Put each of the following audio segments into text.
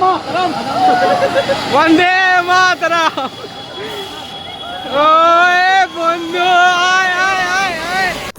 માતરમ. વંદે માતરમ. ઓય બંધુ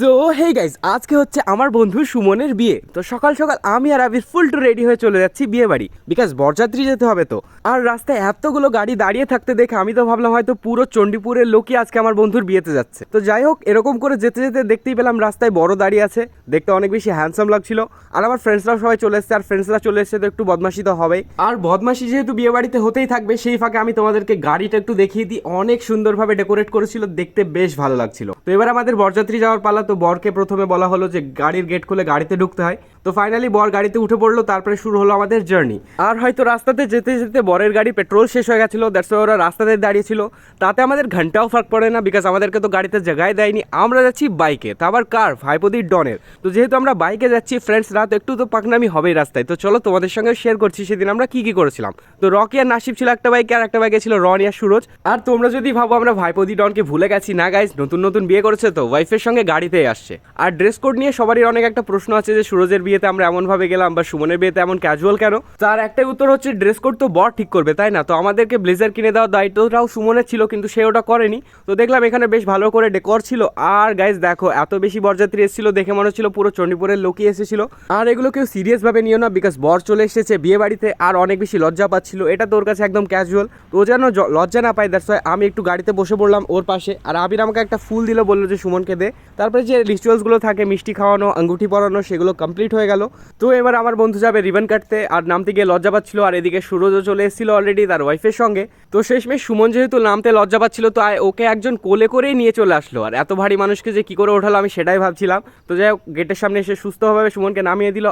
তো হে গাইজ আজকে হচ্ছে আমার বন্ধু সুমনের বিয়ে। তো সকাল সকাল আমি আর আবির ফুল টু রেডি হয়ে চলে যাচ্ছি বিয়ে বাড়ি বিকজ বরযাত্রী যেতে হবে তো। আর রাস্তায় এতগুলো গাড়ি দাঁড়িয়ে থাকতে দেখে আমি তো ভাবলাম হয়তো পুরো চণ্ডীপুরের লোকই আজকে আমার বন্ধুর বিয়েতে যাচ্ছে। তো যাই হোক, এরকম করে যেতে যেতে দেখতেই পেলাম রাস্তায় বড় দাঁড়িয়ে আছে, দেখতে অনেক বেশি হ্যান্ডসাম লাগছিল। আর আমার ফ্রেন্ডসরাও সবাই চলে এসেছে, আর ফ্রেন্ডসরা চলে এসেছে তো একটু বদমাশি তো হবেই। আর বদমাশি যেহেতু বিয়ে বাড়িতে হতেই থাকবে, সেই ফাঁকে আমি তোমাদেরকে গাড়িটা একটু দেখিয়ে দিই। অনেক সুন্দরভাবে ডেকোরেট করেছিল, দেখতে বেশ ভালো লাগছিল। তো এবার আমাদের বরযাত্রী যাওয়ার পালা তো বরকে প্রথমে বলা হলো যে গাড়ির গেট খুলে গাড়িতে ঢুকতে হয়। তো ফাইনালি বর গাড়িতে উঠে পড়ল, তারপরে শুরু হলো আমাদের জার্নি আর হয়তো রাস্তাতে যেতে যেতে বরের গাড়ি পেট্রোল শেষ হয়ে গেছিল দ্যাটস ওরা রাস্তাতে দাঁড়িয়েছিল। তাতে আমাদের ঘন্টাও ফার্ক পড়ে না বিকজ আমাদেরকে তো গাড়িতে জায়গায় দেয়নি। আমরা যাচ্ছি বাইকে তা আবার কার? ভাইপদির ডনের। তো যেহেতু আমরা বাইকে যাচ্ছি ফ্রেন্ডস রাত একটু তো পাকনামি হবেই রাস্তায়। তো চলো তোমাদের সঙ্গে শেয়ার করছি, সেদিন আমরা কি কি করেছিলাম। তো রকি আর নাসিব ছিল একটা বাইকে আর একটা বাইকে ছিল রনি আর সুরজ। আর তোমরা যদি ভাবো আমরা ভাইপদি ডনকে ভুলে গেছি, না গাইজ নতুন নতুন বিয়ে করেছে তো ওয়াইফের সঙ্গে গাড়িতেই আসছে। আর ড্রেস কোড নিয়ে সবারই অনেক একটা প্রশ্ন আছে যে সুরজের বিয়েতে আমরা এমনভাবে গেলাম বা সুমনের বিয়েতে এমন ক্যাজুয়াল কেন? তার একটাই উত্তর হচ্ছে ড্রেস কোড তো বর ঠিক করবে, তাই না? তো আমাদেরকে ব্লেজার কিনে দেওয়ার দায়িত্বটাও সুমনের ছিল, কিন্তু সে ওটা করেনি। তো দেখলাম এখানে বেশ ভালো করে ডেকর ছিল। আর গাইজ দেখো, এত বেশি বরযাত্রী এসেছিল দেখে মনে হচ্ছিল পুরো চণ্ডীপুরের লোকই এসেছিল। আর এগুলো কেউ সিরিয়াস ভাবে নিও না বিকজ বর চলে এসেছে বিয়ে বাড়িতে, আর অনেক বেশি লজ্জা পাচ্ছিল। এটা তোর কাছে একদম ক্যাজুয়াল তো যেন লজ্জা না পাই দ্যাটস আমি একটু গাড়িতে বসে পড়লাম ওর পাশে। আর আবির আমাকে একটা ফুল দিল, বলল যে সুমনকে দে। তারপরে যে রিচুয়ালসগুলো থাকে, মিষ্টি খাওয়ানো, আঙ্গুঠি পরানো, সেগুলো কমপ্লিট হয়ে গেল। তো এবার আমার বন্ধু যাবে রিবন কাটতে, আর নামতে গিয়ে লজ্জা পাচ্ছিল, আর এদিকে সুরজও চলে এসেছিল অলরেডি তার ওয়াইফের সঙ্গে। তো শেষমেশ সুমন যেহেতু নামতে লজ্জা পাচ্ছিল, তো ওকে একজন কোলে করেই নিয়ে চলে আসলো। আর এত ভারী মানুষকে যে কি করে ওঠালো আমি সেটাই ভাবছিলাম। তো যাই হোক গেটের সামনে এসে সুস্থভাবে সুমনকে নামিয়ে দিল।